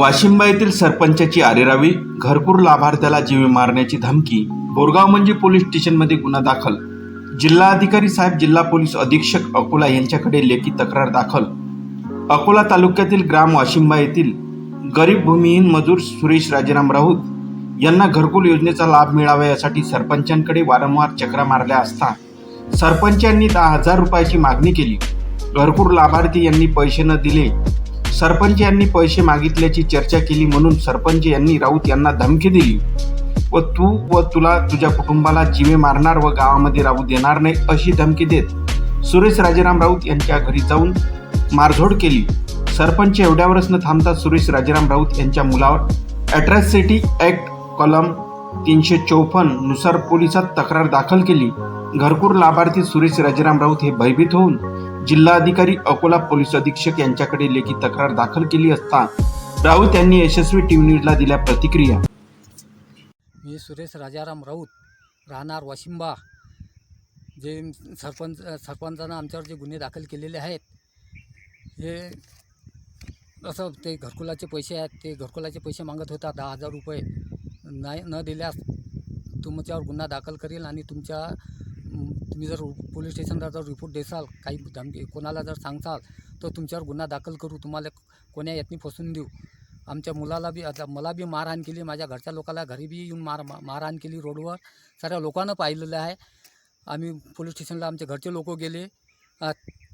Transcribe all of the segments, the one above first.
वाशिंबा येथील सरपंचाची आरेरावी घरकुर लाभार्थ्याला जीवे मारण्याची धमकी बोरगाव म्हणजे पोलीस स्टेशनमध्ये गुन्हा दाखल. जिल्हाधिकारी साहेब जिल्हा पोलीस अधीक्षक अकोला यांच्याकडे लेखी तक्रार दाखल. अकोला तालुक्यातील ग्राम वाशिंबा येथील गरीब भूमिहीन मजूर सुरेश राजाराम राऊत यांना घरकुल योजनेचा लाभ मिळावा यासाठी सरपंचांकडे वारंवार चक्रा मारल्या असता सरपंचांनी दहा हजार रुपयाची मागणी केली. घरकुल लाभार्थी यांनी पैसे न दिले सरपंच यांनी पैसे मागितल्याची चर्चा केली म्हणून सरपंच यांनी राऊत यांना धमकी दिली. व तू व तुला तुझ्या कुटुंबाला जीवे मारणार व गावामध्ये राहू देणार नाही अशी धमकी देत सुरेश राजाराम राऊत यांच्या घरी जाऊन मारझोड केली. सरपंच एवढ्यावरच न थांबता सुरेश राजाराम राऊत यांच्या मुलावर ॲट्रॅसिटी ॲक्ट कलम तीनशे चौपन्ननुसार पोलिसात तक्रार दाखल केली. घरकुर लाभार्थी सुरेश राजाराम राऊत हे भयभीत होऊन जिल्हाधिकारी अकोला पोलीस अधीक्षक यांच्याकडे लेखी तक्रार दाखल केली असता राऊत यांनी यशस्वी टीव्ही न्यूजला दिल्या प्रतिक्रिया. मी सुरेश राजाराम राऊत राहणार वाशिंबा. जे सरपंच सरपंचानं आमच्यावर जे गुन्हे दाखल केलेले आहेत हे असं ते घरकुलाचे पैसे आहेत ते घरकुलाचे पैसे मागत होता दहा हजार रुपये नाही न दिल्यास तुमच्यावर गुन्हा दाखल करेल आणि तुमच्या तुम्ही जर पोलीस स्टेशनला जर रिपोर्ट देसाल काही धमकी कोणाला जर सांगसाल तर तुमच्यावर गुन्हा दाखल करू. तुम्हाला कोण्या यातनी फसून देऊ. आमच्या मुलाला बी आता मला बी मारहाण केली. माझ्या घरच्या लोकाला घरी बी येऊन मार मारहाण केली रोडवर. साऱ्या लोकांना पाहिलेलं आहे. आम्ही पोलीस स्टेशनला आमचे घरचे लोक गेले.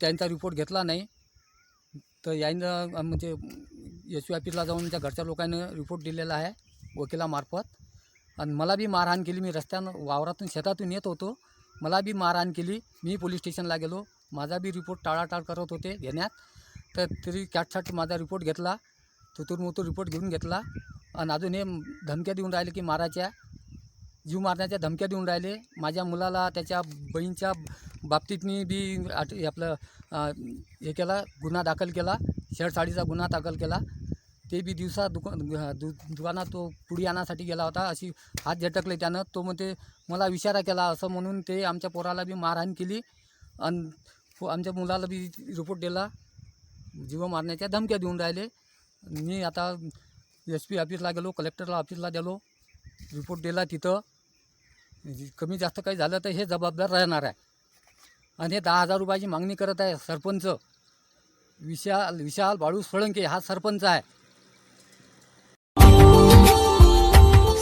त्यांचा रिपोर्ट घेतला नाही. तर यानं म्हणजे एस यू ऑफिसला जाऊन आमच्या घरच्या लोकांनी रिपोर्ट दिलेला आहे वकिलामार्फत. आणि मला बी मारहाण केली. मी रस्त्यानं वावरातून शेतातून येत होतो. मला बी मारहाण केली. मी पोलीस स्टेशनला गेलो. माझा बी रिपोर्ट टाळाटाळ करत होते घेण्यात. तर तरी कॅटसाठी माझा रिपोर्ट घेतला. तुतूर मुतूर रिपोर्ट घेऊन घेतला. आणि अजून हे धमक्या देऊन राहिले की मारायच्या. जीव मारण्याच्या धमक्या देऊन राहिले. माझ्या मुलाला त्याच्या बहीणच्या बाबतीतनी बी आपलं हे केला गुन्हा दाखल केला. छेडछाडीचा गुन्हा दाखल केला. ते बी दिवसा दुका दु दुकानात तो पुडी आणासाठी गेला होता. अशी हात झटकले त्यानं. तो म्हणते मला इशारा केला असं म्हणून ते आमच्या पोराला बी मारहाण केली आणि आमच्या मुलाला बी रिपोर्ट दिला. जीव मारण्याच्या धमक्या देऊन राहिले. मी आता एस पी ऑफिसला गेलो कलेक्टरला ऑफिसला गेलो. रिपोर्ट दिला तिथं. कमी जास्त काही झालं तर हे जबाबदार राहणार आहे. आणि हे दहा हजार रुपयाची मागणी करत आहे सरपंच. विशाल विशाल बाळू सोळंके हा सरपंच आहे.